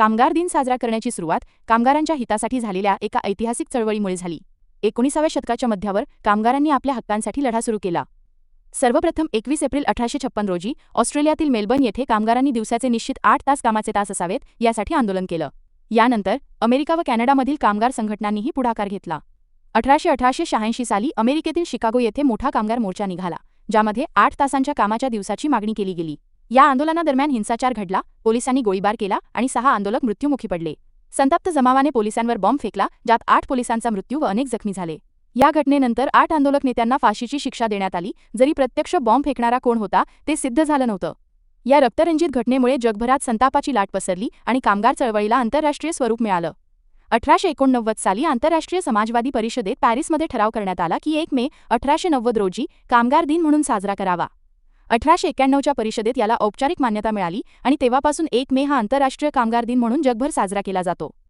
कामगार दिन साजरा करण्याची सुरुवात कामगारांच्या हितासाठी झालेल्या एका ऐतिहासिक चळवळीमुळे झाली. एकोणीसाव्या शतकाच्या मध्यावर कामगारांनी आपल्या हक्कांसाठी लढा सुरू केला. सर्वप्रथम एकवीस एप्रिल अठराशे छप्पन रोजी ऑस्ट्रेलियातील मेलबर्न येथे कामगारांनी दिवसाचे निश्चित आठ तास कामाचे तास असावेत यासाठी आंदोलन केलं. यानंतर अमेरिका व कॅनडामधील कामगार संघटनांनीही पुढाकार घेतला. अठराशे अठराशे शहाऐंशी साली अमेरिकेतील शिकागो येथे मोठा कामगार मोर्चा निघाला ज्यामध्ये आठ तासांच्या कामाच्या दिवसाची मागणी केली गेली. या आंदोलनादरम्यान हिंसाचार घडला पोलिसांनी गोळीबार केला आणि सहा आंदोलक मृत्युमुखी पडले. संतप्त जमावाने पोलिसांवर बॉम्ब फेकला ज्यात आठ पोलिसांचा मृत्यू व अनेक जखमी झाले. या घटनेनंतर आठ आंदोलक नेत्यांना फाशीची शिक्षा देण्यात आली. जरी प्रत्यक्ष बॉम्ब फेकणारा कोण होता ते सिद्ध झालं नव्हतं. या रक्तरंजित घटनेमुळे जगभरात संतापाची लाट पसरली आणि कामगार चळवळीला आंतरराष्ट्रीय स्वरूप मिळालं. अठराशे एकोणनव्वद साली आंतरराष्ट्रीय समाजवादी परिषदेत पॅरिसमध्ये ठराव करण्यात आला की एक मे अठराशे नव्वद रोजी कामगार दिन म्हणून साजरा करावा. अठराशे एक्क्याण्णवच्या परिषदेत याला औपचारिक मान्यता मिळाली आणि तेव्हापासून एक मे हा आंतरराष्ट्रीय कामगार दिन म्हणून जगभर साजरा केला जातो.